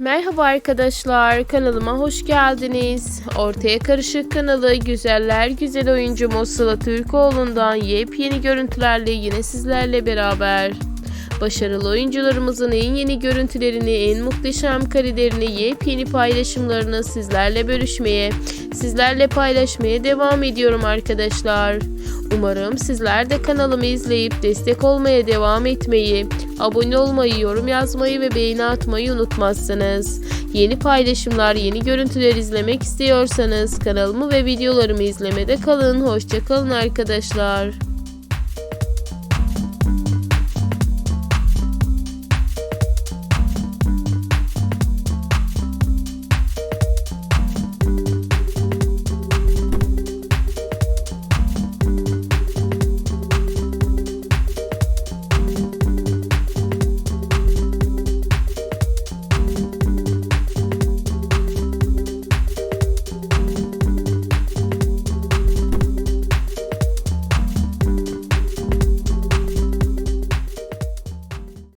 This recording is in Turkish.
Merhaba arkadaşlar, kanalıma hoş geldiniz. Ortaya Karışık kanalı güzeller güzel oyuncu Sıla Türkoğlu'ndan yepyeni görüntülerle yine sizlerle beraber. Başarılı oyuncularımızın en yeni görüntülerini, en muhteşem karelerini, yepyeni paylaşımlarını sizlerle bölüşmeye, sizlerle paylaşmaya devam ediyorum arkadaşlar. Umarım sizler de kanalımı izleyip destek olmaya devam etmeyi, abone olmayı, yorum yazmayı ve beğeni atmayı unutmazsınız. Yeni paylaşımlar, yeni görüntüler izlemek istiyorsanız kanalımı ve videolarımı izlemede kalın. Hoşçakalın arkadaşlar.